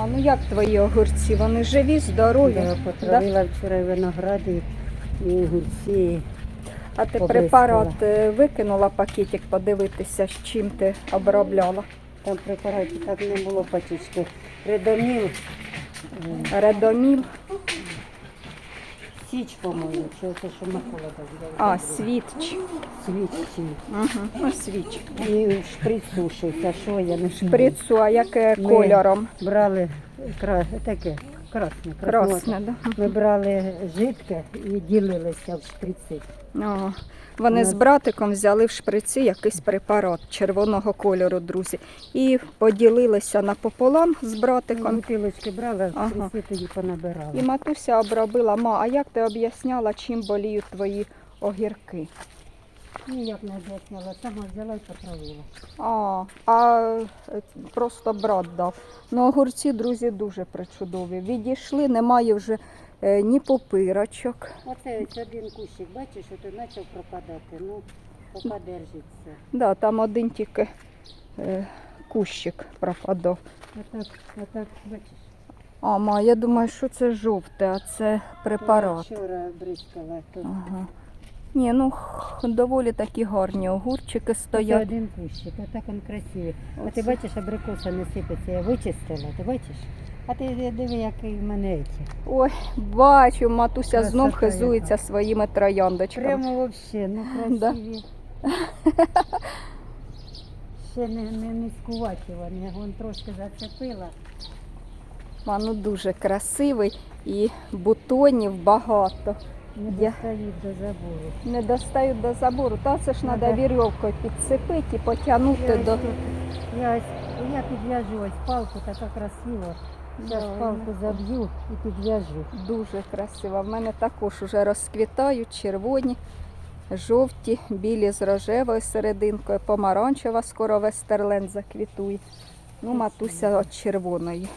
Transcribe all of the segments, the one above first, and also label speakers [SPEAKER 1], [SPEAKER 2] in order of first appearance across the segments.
[SPEAKER 1] А ну як твої огурці? Вони живі, здорові?
[SPEAKER 2] Я потравила вчора виногради і огурці.
[SPEAKER 1] А ти
[SPEAKER 2] Побризкала.
[SPEAKER 1] препарат е, викинула пакетик подивитися, з чим ти обробляла?
[SPEAKER 2] Там препаратів так не було пачечки. Редоміл,
[SPEAKER 1] Редоміл,
[SPEAKER 2] січ, по-моєму, чи це що Микола дав.
[SPEAKER 1] а, свіч.
[SPEAKER 2] Свічці.
[SPEAKER 1] Угу. Ну, свіч.
[SPEAKER 2] І шприц сушився, що я не знаю.
[SPEAKER 1] Шприцу, а яке
[SPEAKER 2] Ми
[SPEAKER 1] кольором?
[SPEAKER 2] Брали кра... таке, красне, красне.
[SPEAKER 1] Красне, да?
[SPEAKER 2] Ми брали жидке і ділилися в шприці.
[SPEAKER 1] О, вони з
[SPEAKER 2] Ну.
[SPEAKER 1] братиком взяли в шприці якийсь препарат червоного кольору, друзі, і поділилися напополам з братиком.
[SPEAKER 2] Бутилочки брали,
[SPEAKER 1] Ага.
[SPEAKER 2] шприці тоді понабирали.
[SPEAKER 1] І матуся обробила, ма, а як ти об'ясняла, чим боліють твої огірки?
[SPEAKER 2] Ніяк не об'ясняла, сама взяла і потравила.
[SPEAKER 1] А, а е, просто брат дав. Ну, огурці, друзі, дуже причудові. Відійшли, немає вже е, ні попирочок.
[SPEAKER 2] Оце ось один кущик, бачиш, що почав пропадати. Ну, поки держиться.
[SPEAKER 1] Да, там один тільки е, кущик пропадав.
[SPEAKER 2] Отак, отак, бачиш.
[SPEAKER 1] А, ма, я думаю, що це жовте, а це препарат.
[SPEAKER 2] Я Вчора бризкала. То
[SPEAKER 1] Ага. Ні, ну доволі такі гарні огурчики
[SPEAKER 2] Це
[SPEAKER 1] стоять.
[SPEAKER 2] один кущик, отак він красивий. А ти бачиш, абрикоса не сипеться, я вичистила, ти бачиш? А ти диви, який в мене ці.
[SPEAKER 1] Ой, бачу, матуся знов
[SPEAKER 2] Красота
[SPEAKER 1] хизується своїми трояндочками.
[SPEAKER 2] Прямо взагалі, ну
[SPEAKER 1] Да.
[SPEAKER 2] красиві. Ще не, не низькуваті вони, вон трошки зацепила.
[SPEAKER 1] А, ну дуже красивий і бутонів багато.
[SPEAKER 2] Не достають до забору.
[SPEAKER 1] Не достають до забору. Та це ж треба вірьовкою підцепити і потягнути
[SPEAKER 2] Я,
[SPEAKER 1] до.
[SPEAKER 2] ось я, ось- я підв'яжу ось палку, така красива. Зараз
[SPEAKER 1] Да,
[SPEAKER 2] палку заб'ю і підв'яжу.
[SPEAKER 1] Дуже красиво. В мене також уже розквітають червоні, жовті, білі з рожевою серединкою, помаранчева скоро вестерленд заквітує. Ну, матуся від червоної.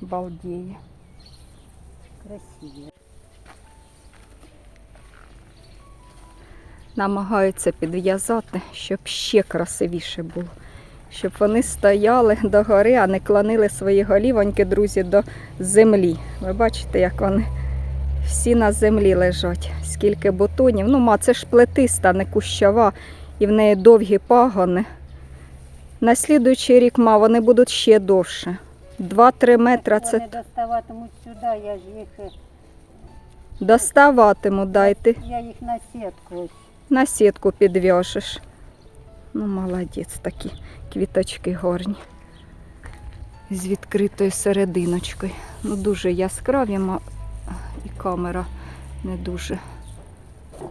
[SPEAKER 1] Балдіє.
[SPEAKER 2] Красиві.
[SPEAKER 1] Намагаються підв'язати, щоб ще красивіше було. Щоб вони стояли догори, а не клонили свої голівоньки, друзі, до землі. Ви бачите, як вони всі на землі лежать. Скільки бутонів. Ну, ма, це ж плетиста, не кущова, і в неї довгі пагони. На слідуючий рік, ма, вони будуть ще довше. 2-3 метри це
[SPEAKER 2] Вони доставатимуть сюди, я ж їх, е,
[SPEAKER 1] доставатиму, дайте.
[SPEAKER 2] я їх на сітку ось.
[SPEAKER 1] На сітку підв'яжеш. Ну, молодець, такі квіточки гарні. З відкритою серединочкою. Ну, дуже яскраві, і камера не дуже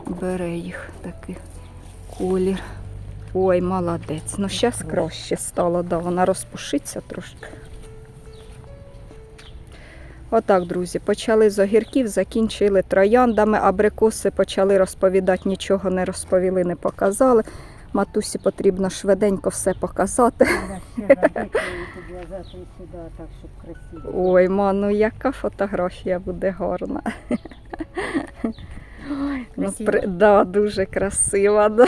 [SPEAKER 1] бере їх такий колір. Ой, молодець. Ну, зараз краще стало, да, вона розпушиться трошки. Отак, друзі, почали з огірків, закінчили трояндами, абрикоси почали розповідати, нічого не розповіли, не показали. Матусі потрібно швиденько все показати. Ой, ма, ну яка фотографія буде гарна. Ну,
[SPEAKER 2] Красиво?
[SPEAKER 1] при... да, дуже красива. Да.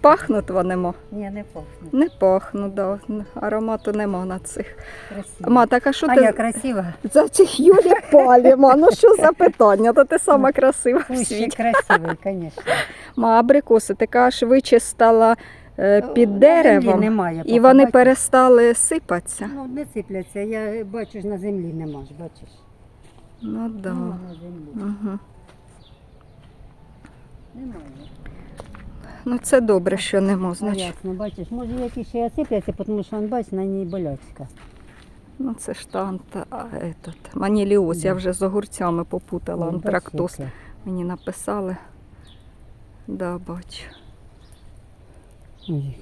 [SPEAKER 1] Пахнуть вони, ма?
[SPEAKER 2] Ні, не пахне.
[SPEAKER 1] Не пахнуть, да. аромату нема на цих.
[SPEAKER 2] Красиво.
[SPEAKER 1] Ма, так а що
[SPEAKER 2] а
[SPEAKER 1] ти
[SPEAKER 2] я красива?
[SPEAKER 1] за цих Юлі Палі, ма? Ну що за питання? То ти сама красива в світі.
[SPEAKER 2] красивий, звісно.
[SPEAKER 1] Ма, абрикоси, ти кажеш, вичистила е, під деревом,
[SPEAKER 2] немає.
[SPEAKER 1] і вони
[SPEAKER 2] пере...
[SPEAKER 1] перестали сипатися.
[SPEAKER 2] Ну, не сипляться, я бачу ж на землі нема бачиш.
[SPEAKER 1] Ну так. Да.
[SPEAKER 2] Нема на землі.
[SPEAKER 1] Угу.
[SPEAKER 2] Немає.
[SPEAKER 1] Ну це добре, що нема,
[SPEAKER 2] Ну,
[SPEAKER 1] значить.
[SPEAKER 2] ясно, бачиш, може які ще і сипляться, тому що, бачиш, на ній болячка.
[SPEAKER 1] Ну це ж та анта, а, етот, маніліоз, я вже з огурцями попутала,
[SPEAKER 2] Вон,
[SPEAKER 1] антрактоз.
[SPEAKER 2] бачиш, яке.
[SPEAKER 1] Мені написали. Да, бачу.
[SPEAKER 2] Ой,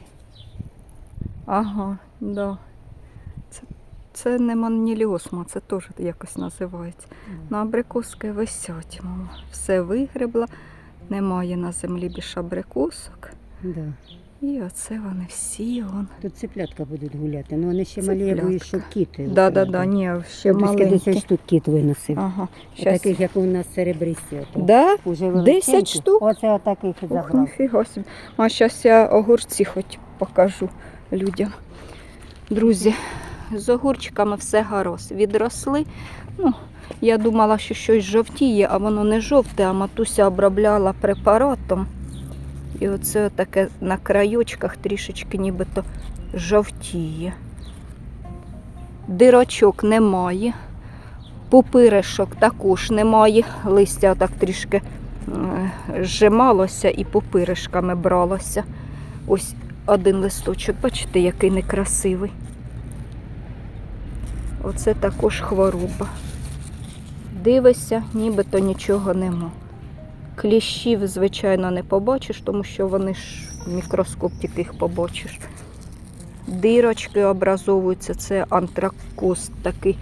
[SPEAKER 1] Ага, да. Це, це не маніліоз, ма, це теж якось називається. На абрикоски висять, мама. Все вигребла, немає на землі більше абрикосок.
[SPEAKER 2] Да.
[SPEAKER 1] І оце вони всі. Вон.
[SPEAKER 2] Тут цыплятка будуть гуляти, ну вони ще малі, боюсь, що кіти.
[SPEAKER 1] Да, да, да, ні, ще маленькі.
[SPEAKER 2] штук кіт виносив.
[SPEAKER 1] Ага, щас.
[SPEAKER 2] Таких, як у нас серебристі.
[SPEAKER 1] Да?
[SPEAKER 2] Уже
[SPEAKER 1] 10 штук?
[SPEAKER 2] Оце отаких
[SPEAKER 1] Ух,
[SPEAKER 2] забрав.
[SPEAKER 1] ніфіга собі. А зараз я огурці хоч покажу людям. Друзі, з огурчиками все гаразд. Відросли. Ну, я думала, що щось жовтіє, а воно не жовте, а матуся обробляла препаратом. І оце таке на краючках трішечки нібито жовтіє. Дирочок немає. Пупиришок також немає. Листя так трішки зжималося і пупиришками бралося. Ось один листочок, бачите, який некрасивий. Оце також хвороба. Дивишся, нібито нічого нема. Кліщів, звичайно, не побачиш, тому що вони ж мікроскоп тільки їх побачиш. Дирочки образовуються, це антракоз такий.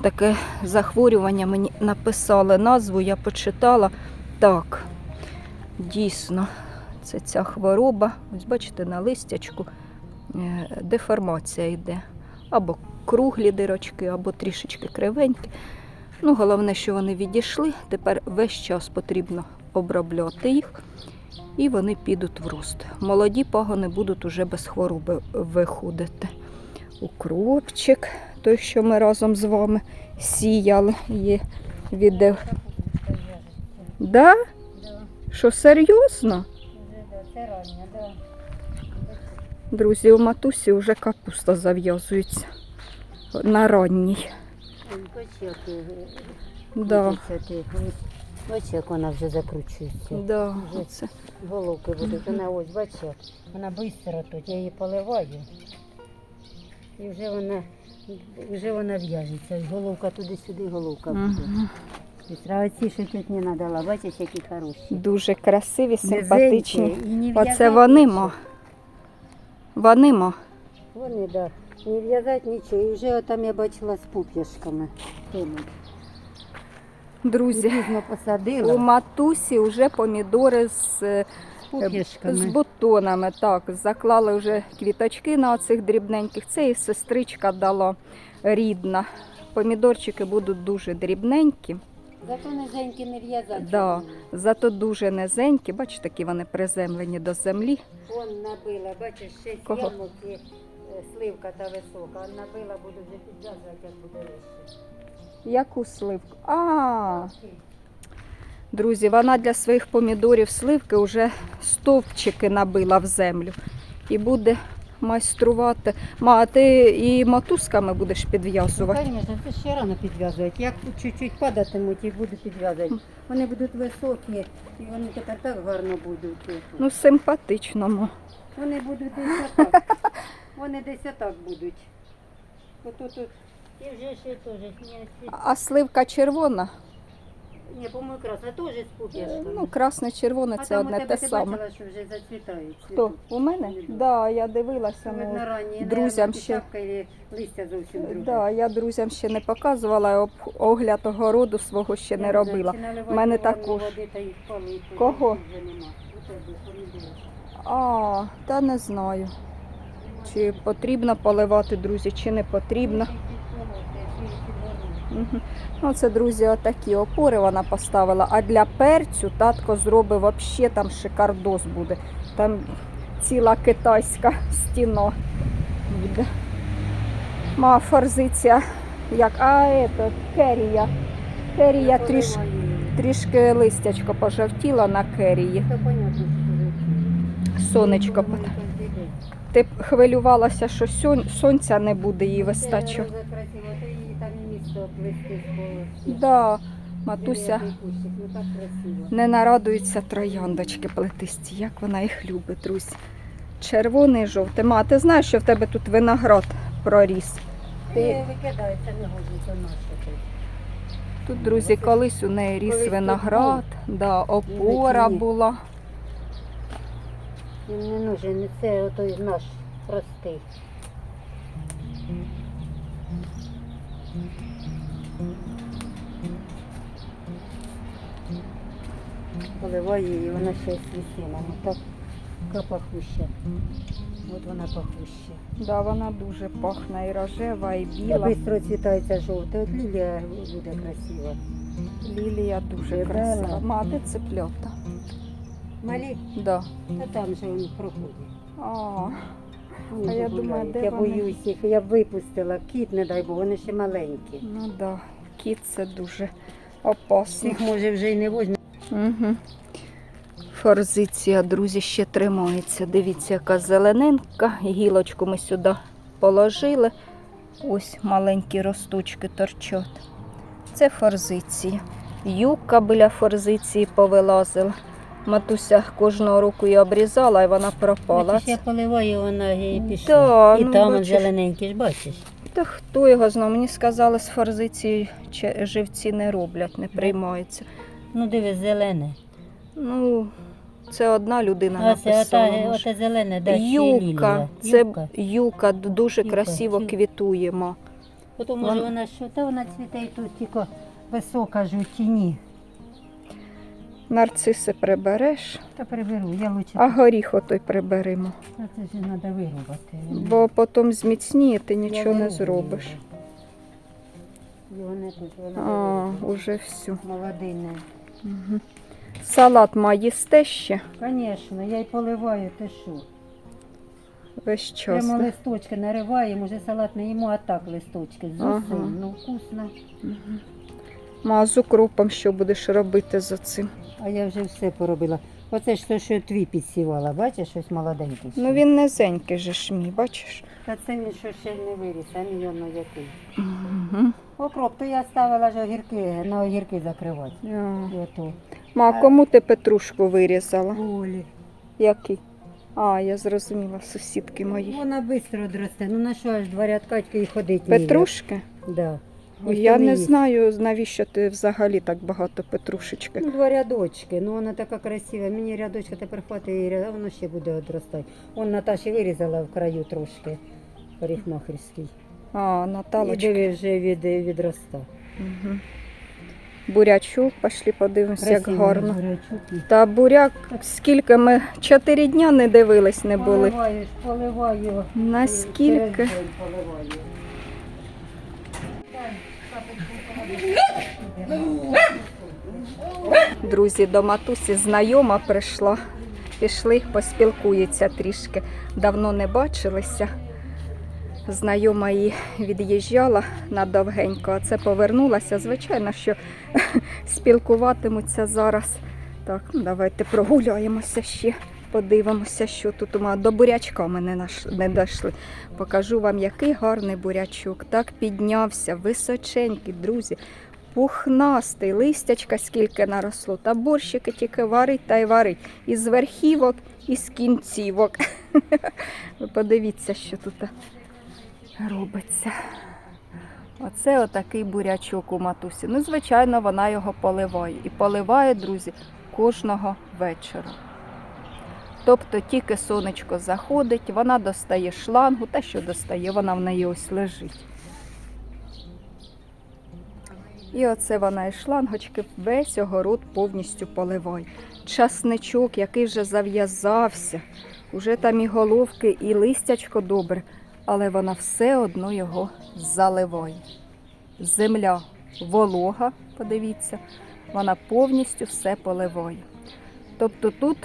[SPEAKER 1] Таке захворювання мені написали назву, я почитала. Так, дійсно, це ця хвороба. Ось бачите, на листячку е, деформація йде. Або круглі дирочки, або трішечки кривенькі. Ну, головне, що вони відійшли. Тепер весь час потрібно обробляти їх, і вони підуть в рост. Молоді пагони будуть уже без хвороби виходити. Укропчик, той, що ми разом з вами сіяли, є відео. Да? Що серйозно? Друзі, у матусі вже капуста зав'язується на ранній.
[SPEAKER 2] Бачиш, як
[SPEAKER 1] Да.
[SPEAKER 2] Бачиш, як вона вже закручується.
[SPEAKER 1] да,
[SPEAKER 2] Вже
[SPEAKER 1] оце.
[SPEAKER 2] Головки будуть. Вона ось, бачиш, як вона швидко тут. Я її поливаю. І вже вона, вже вона в'яжеться. Головка туди-сюди, головка буде.
[SPEAKER 1] Мгм.
[SPEAKER 2] А оці, що тітні надала, бачиш, які хороші.
[SPEAKER 1] Дуже красиві, симпатичні.
[SPEAKER 2] Низенькі, і не
[SPEAKER 1] Оце вони мо. Вони мо.
[SPEAKER 2] Вони, да. Не в'язати нічого. І вже там я бачила з пуп'яшками.
[SPEAKER 1] Друзі,
[SPEAKER 2] Пізно
[SPEAKER 1] у матусі вже помідори з, е,
[SPEAKER 2] пуп'яшками.
[SPEAKER 1] з бутонами. Так, заклали вже квіточки на оцих дрібненьких. Це і сестричка дала рідна. Помідорчики будуть дуже дрібненькі,
[SPEAKER 2] Зато низенькі не в'язати.
[SPEAKER 1] Да. зато дуже низенькі. Бачите, такі вони приземлені до землі.
[SPEAKER 2] Вон набила, бачиш, шість
[SPEAKER 1] Кого?
[SPEAKER 2] ямок е, сливка та висока. А Набила, буду вже підв'язувати, як буде вище.
[SPEAKER 1] Яку сливку? А, друзі, вона для своїх помідорів сливки вже стовпчики набила в землю і буде майструвати. Ма, а ти і мотузками будеш
[SPEAKER 2] Ну,
[SPEAKER 1] підв'язувати.
[SPEAKER 2] звісно, це ще рано підв'язувати. Як чуть-чуть падатимуть і буду підв'язувати. Вони будуть високі і вони тепер так гарно будуть.
[SPEAKER 1] Ну, симпатично. мо.
[SPEAKER 2] Вони будуть десь отак. Вони десь отак будуть. Ото тут. І вже ще теж. Ні, ці-
[SPEAKER 1] А сливка червона?
[SPEAKER 2] ні по-моєму, красна теж з пуп'яшками.
[SPEAKER 1] Ну, красне червоне це одне те
[SPEAKER 2] ти
[SPEAKER 1] саме.
[SPEAKER 2] бачила, що вже зацвітають.
[SPEAKER 1] Хто?
[SPEAKER 2] цвітуть.
[SPEAKER 1] У мене? Так, да, я дивилася.
[SPEAKER 2] Видно,
[SPEAKER 1] Ну,
[SPEAKER 2] ранні,
[SPEAKER 1] друзям ще-
[SPEAKER 2] шапка і листя зовсім друге.
[SPEAKER 1] да, я друзям ще не показувала, об- огляд огороду свого ще не робила. В мене також. Кого? А, та не знаю. Чи потрібно поливати, друзі, чи не потрібно. Ну, це, друзі, отакі опори вона поставила. А для перцю татко зробив взагалі там шикардос буде. Там ціла китайська стіна буде. Ма форзиція, як, а это, керія. Керія тріш, трішки листячко пожовтіла на керії. Сонечко. Ти хвилювалася, що сьон- сонця не буде їй вистачувати. Да, матуся не нарадується трояндочки плетисті. Як вона їх любить, друзі. Червоний жовтий. Ма, ти знаєш, що в тебе тут виноград проріс?
[SPEAKER 2] Ти не наше.
[SPEAKER 1] Тут, друзі, колись у неї ріс
[SPEAKER 2] Колись тут
[SPEAKER 1] виноград, да, опора була.
[SPEAKER 2] Він не нужен, це отой наш простий. Поливаю її, вона ще свісила. Ну так така пахуща. От вона пахуща.
[SPEAKER 1] Да, вона дуже пахне і рожева, і біла.
[SPEAKER 2] швидко цвітається жовта. От лілія буде красива.
[SPEAKER 1] Лілія дуже
[SPEAKER 2] Рибела.
[SPEAKER 1] красива. Мати цеплята.
[SPEAKER 2] Малі,
[SPEAKER 1] Да.
[SPEAKER 2] та там же він проходить.
[SPEAKER 1] А,
[SPEAKER 2] Вони
[SPEAKER 1] А я
[SPEAKER 2] гуляють.
[SPEAKER 1] думаю, де
[SPEAKER 2] я
[SPEAKER 1] вони?
[SPEAKER 2] боюсь їх, я б випустила. Кіт, не дай Бог, вони ще маленькі.
[SPEAKER 1] Ну да, кіт це дуже опасно.
[SPEAKER 2] Їх може вже й не возьме.
[SPEAKER 1] Угу. Форзиція, друзі, ще тримається. Дивіться, яка зелененька. Гілочку ми сюди положили. Ось маленькі росточки торчать. Це форзиція. Юка біля форзиції повилазила. Матуся кожного року її обрізала, і вона пропала.
[SPEAKER 2] Бачиш, я поливаю, вона і
[SPEAKER 1] Да,
[SPEAKER 2] і
[SPEAKER 1] ну,
[SPEAKER 2] там
[SPEAKER 1] бачиш.
[SPEAKER 2] зелененький, бачиш?
[SPEAKER 1] Та хто його знає? Мені сказали, з форзиції че- живці не роблять, не приймаються.
[SPEAKER 2] Ну дивись, зелене.
[SPEAKER 1] Ну, це одна людина
[SPEAKER 2] А це
[SPEAKER 1] написала.
[SPEAKER 2] ота,
[SPEAKER 1] може.
[SPEAKER 2] зелене, да,
[SPEAKER 1] Юка, це
[SPEAKER 2] Юка.
[SPEAKER 1] юка, дуже
[SPEAKER 2] Юка,
[SPEAKER 1] красиво
[SPEAKER 2] ю-
[SPEAKER 1] квітуємо.
[SPEAKER 2] Потім може
[SPEAKER 1] Вон-
[SPEAKER 2] вона що, та вона цвіте і тут тільки висока ж у тіні.
[SPEAKER 1] Нарциси прибереш,
[SPEAKER 2] Та приберу, я лучше.
[SPEAKER 1] а горіх отой приберемо.
[SPEAKER 2] Та це ж треба вирубати.
[SPEAKER 1] Бо потім зміцніє, ти нічого не зробиш.
[SPEAKER 2] його. Вони тут, вони
[SPEAKER 1] А, уже все.
[SPEAKER 2] Молодине.
[SPEAKER 1] Угу. Салат маєсте ще
[SPEAKER 2] Звісно, я й поливаю, ти що.
[SPEAKER 1] весь час.
[SPEAKER 2] Прямо
[SPEAKER 1] да?
[SPEAKER 2] листочки нариваємо, вже салат не їмо, а так листочки. Зовсім,
[SPEAKER 1] Ага.
[SPEAKER 2] ну вкусно.
[SPEAKER 1] Мгм. Ма, з укропом що будеш робити за цим?
[SPEAKER 2] А я вже все поробила. Оце ж то, що твій підсівала, бачиш, щось молоденький.
[SPEAKER 1] Ну він низенький же ж мій, бачиш?
[SPEAKER 2] Та це він що ще не виріс, а мій воно який.
[SPEAKER 1] Угу.
[SPEAKER 2] Окроп, то я ставила ж огірки, на огірки закривати. Ото.
[SPEAKER 1] Ма, а кому ти петрушку вирізала?
[SPEAKER 2] Олі.
[SPEAKER 1] Який? А, я зрозуміла, сусідки мої.
[SPEAKER 2] Вона швидко одросте. Ну на що аж два рядкатьки і ходить.
[SPEAKER 1] Петрушки?
[SPEAKER 2] Да.
[SPEAKER 1] Ой,
[SPEAKER 2] Ось
[SPEAKER 1] Я не знаю, навіщо ти взагалі так багато петрушечки.
[SPEAKER 2] Ну, два рядочки, ну вона така красива. Мені рядочка тепер хватить, і ряд- воно ще буде одростати. Он Наташі вирізала в краю трошки парикмахерський.
[SPEAKER 1] А,
[SPEAKER 2] І
[SPEAKER 1] Наталочка.
[SPEAKER 2] диви вже від, відроста.
[SPEAKER 1] Угу. Бурячок, пішли подивимося, як
[SPEAKER 2] Красивий
[SPEAKER 1] гарно.
[SPEAKER 2] бурячок
[SPEAKER 1] Та буряк, скільки ми чотири дня не дивились, не були.
[SPEAKER 2] Поливаю, поливаю.
[SPEAKER 1] Наскільки?
[SPEAKER 2] Через день поливаю.
[SPEAKER 1] Друзі, до матусі знайома прийшла. Пішли, поспілкуються трішки. Давно не бачилися. Знайома її від'їжджала надовгенько, а це повернулася. Звичайно, що спілкуватимуться зараз. Так, ну давайте прогуляємося ще, подивимося, що тут у мене. До бурячка ми не, наш... не дійшли. Покажу вам, який гарний бурячок. Так піднявся, височенький, друзі. Пухнастий, листячка скільки наросло, та борщики тільки варить та й варить. Із верхівок, і з кінцівок. Ви подивіться, що тут робиться. Оце отакий бурячок у матусі. Ну, звичайно, вона його поливає. І поливає, друзі, кожного вечора. Тобто тільки сонечко заходить, вона достає шлангу, та що достає, вона в неї ось лежить. І оце вона із шлангочки весь огород повністю поливає. Часничок, який вже зав'язався, уже там і головки, і листячко добре, але вона все одно його заливає. Земля волога, подивіться, вона повністю все поливає. Тобто тут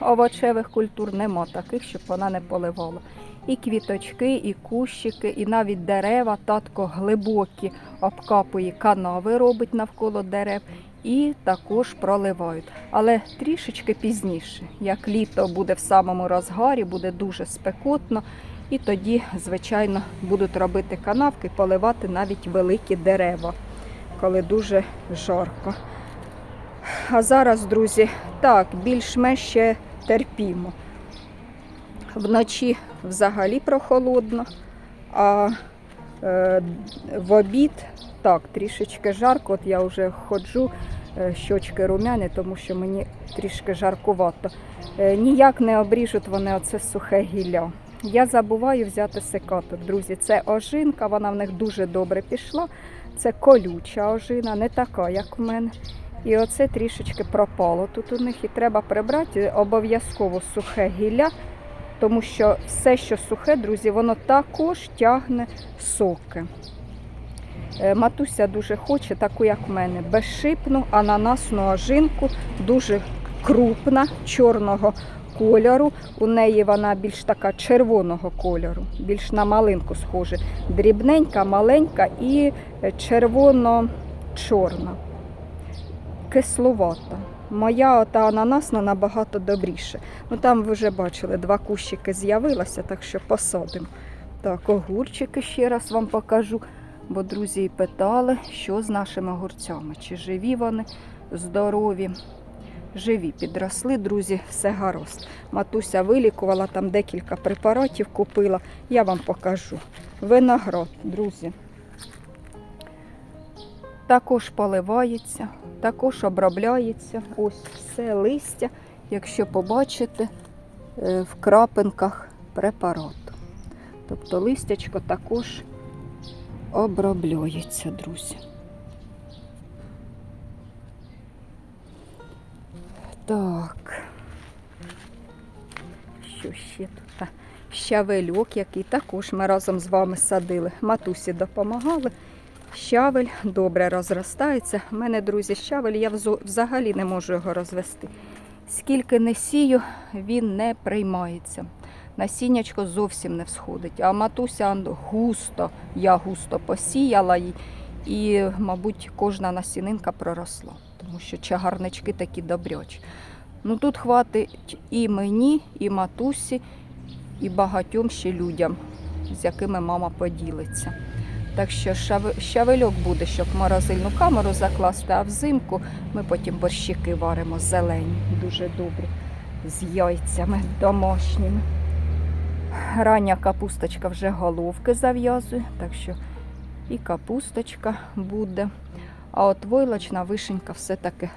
[SPEAKER 1] овочевих культур нема таких, щоб вона не поливала. І квіточки, і кущики, і навіть дерева, татко глибокі обкапує канави, робить навколо дерев і також проливають. Але трішечки пізніше, як літо буде в самому розгарі, буде дуже спекотно, і тоді, звичайно, будуть робити канавки, поливати навіть великі дерева, коли дуже жарко. А зараз, друзі, так, більш-менш ще терпімо. Вночі взагалі прохолодно, а е, в обід так, трішечки жарко. От я вже ходжу, е, щочки румяні, тому що мені трішки жаркувато. Е, ніяк не обріжуть вони оце сухе гілля. Я забуваю взяти секатор, друзі. Це ожинка, вона в них дуже добре пішла. Це колюча ожина, не така, як в мене. І оце трішечки пропало тут у них. І треба прибрати обов'язково сухе гілля, тому що все, що сухе, друзі, воно також тягне соки. Е, Матуся дуже хоче, таку, як в мене, безшипну ананасну ожинку, дуже крупна, чорного кольору. У неї вона більш така червоного кольору, більш на малинку схожа. Дрібненька, маленька і е, червоно-чорна. Кисловата. Моя ота ананасна набагато добріше. Ну там ви вже бачили, два кущики з'явилося, так що посадимо. Так, огурчики ще раз вам покажу. Бо друзі питали, що з нашими огурцями, чи живі вони, здорові. Живі, підросли, друзі, все гаразд. Матуся вилікувала, там декілька препаратів купила. Я вам покажу. Виноград, друзі. Також поливається, також обробляється. Ось все листя, якщо побачите, е, в крапинках препарату. Тобто листячко також обробляється, друзі. Так. Що ще тут? А, Щавельок, який також ми разом з вами садили. Матусі допомагали. Щавель добре розростається. У мене, друзі, щавель, я взагалі не можу його розвести. Скільки не сію, він не приймається. Насіннячко зовсім не всходить. А матуся густо, я густо посіяла її, і, мабуть, кожна насінинка проросла, тому що чагарнички такі добрячі. Ну тут хватить і мені, і матусі, і багатьом ще людям, з якими мама поділиться. Так що щавельок буде, щоб морозильну камеру закласти, а взимку ми потім борщики варимо зелені, дуже добрі, з яйцями домашніми. Рання капусточка вже головки зав'язує, так що і капусточка буде. А от войлочна вишенька все-таки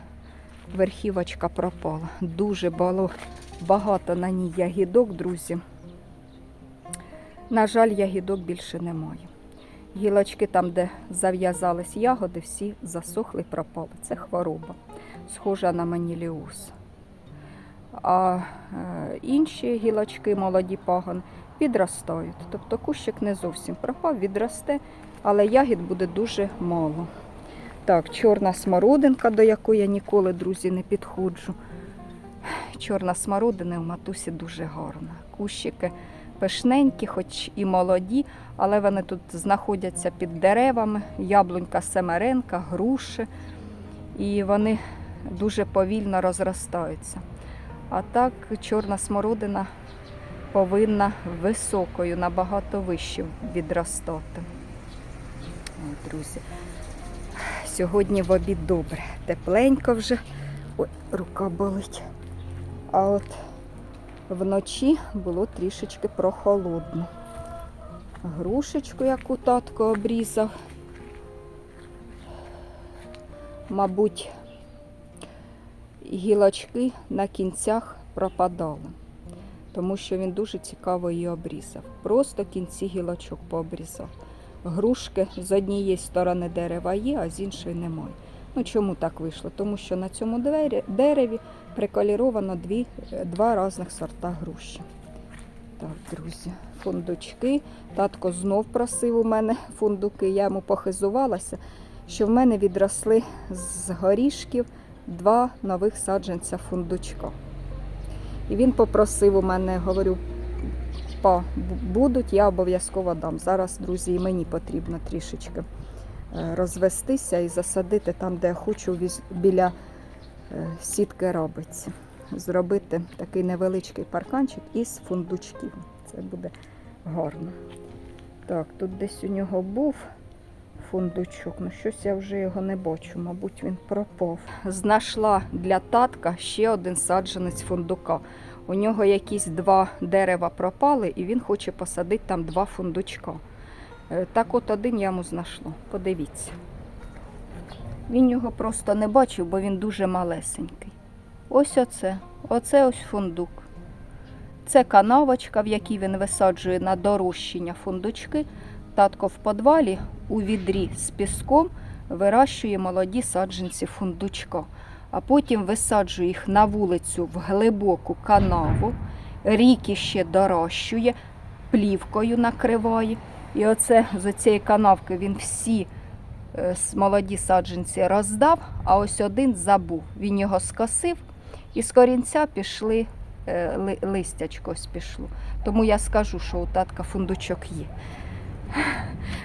[SPEAKER 1] верхівочка пропала. Дуже було багато на ній ягідок, друзі. На жаль, ягідок більше немає. Гілочки там, де зав'язались ягоди, всі засохли, пропали. Це хвороба, схожа на маніліоз. А е, інші гілочки, молоді пагони, підростають. Тобто кущик не зовсім пропав, відросте, але ягід буде дуже мало. Так, чорна смородинка, до якої я ніколи, друзі, не підходжу. Чорна смородина у матусі дуже гарна. Кущики пишненькі, хоч і молоді, але вони тут знаходяться під деревами, яблунька семеренка, груші, і вони дуже повільно розростаються. А так чорна смородина повинна високою, набагато вище відростати. Ой, друзі, сьогодні в обід добре. Тепленько вже. Ой, рука болить. А от вночі було трішечки прохолодно. Грушечку, яку татко обрізав. Мабуть, гілочки на кінцях пропадали, тому що він дуже цікаво її обрізав. Просто кінці гілочок пообрізав. Грушки з однієї сторони дерева є, а з іншої немає. Ну чому так вийшло? Тому що на цьому дереві приколіровано дві, два різних сорта груші. Так, друзі, фундучки. Татко знов просив у мене фундуки. Я йому похизувалася, що в мене відросли з горішків два нових саджанця фундучка. І він попросив у мене, говорю, па, будуть, я обов'язково дам. Зараз, друзі, і мені потрібно трішечки розвестися і засадити там, де я хочу, біля е, сітки робиться. Зробити такий невеличкий парканчик із фундучків. Це буде гарно. Так, тут десь у нього був фундучок, ну щось я вже його не бачу, мабуть, він пропав. Знайшла для татка ще один саджанець фундука. У нього якісь два дерева пропали, і він хоче посадити там два фундучка. Е, Так от один я йому знайшла. Подивіться. Він його просто не бачив, бо він дуже малесенький. Ось оце. Оце ось фундук. Це канавочка, в якій він висаджує на дорощення фундучки. Татко в подвалі у відрі з піском вирощує молоді саджанці фундучка, а потім висаджує їх на вулицю в глибоку канаву, ріки ще дорощує, плівкою накриває. І оце з цієї канавки він всі е, молоді саджанці роздав, а ось один забув. Він його скосив, і з корінця пішли е, листячко пішло. Тому я скажу, що у татка фундучок є.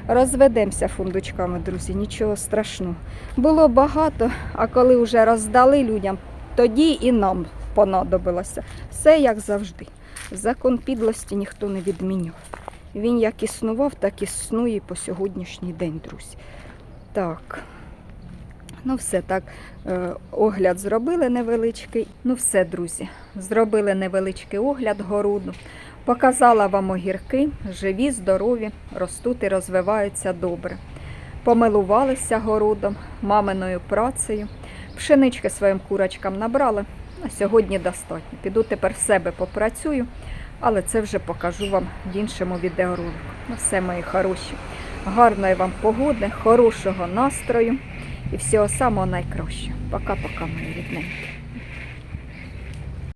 [SPEAKER 1] Розведемося фундучками, друзі, нічого страшного. Було багато, а коли вже роздали людям, тоді і нам понадобилося. Все як завжди. Закон підлості ніхто не відміняв. Він як існував, так існує по сьогоднішній день, друзі. Так. Ну, все так, е, огляд зробили невеличкий. Ну, все, друзі, зробили невеличкий огляд городу. Показала вам огірки, живі, здорові, ростуть і розвиваються добре. Помилувалися городом, маминою працею. Пшенички своїм курочкам набрали. На сьогодні достатньо. Піду тепер в себе попрацюю, але це вже покажу вам в іншому відеоролику. Ну, все, мої хороші. Гарної вам погоди, хорошого настрою і всього самого найкращого. Пока-пока, мої рідненькі.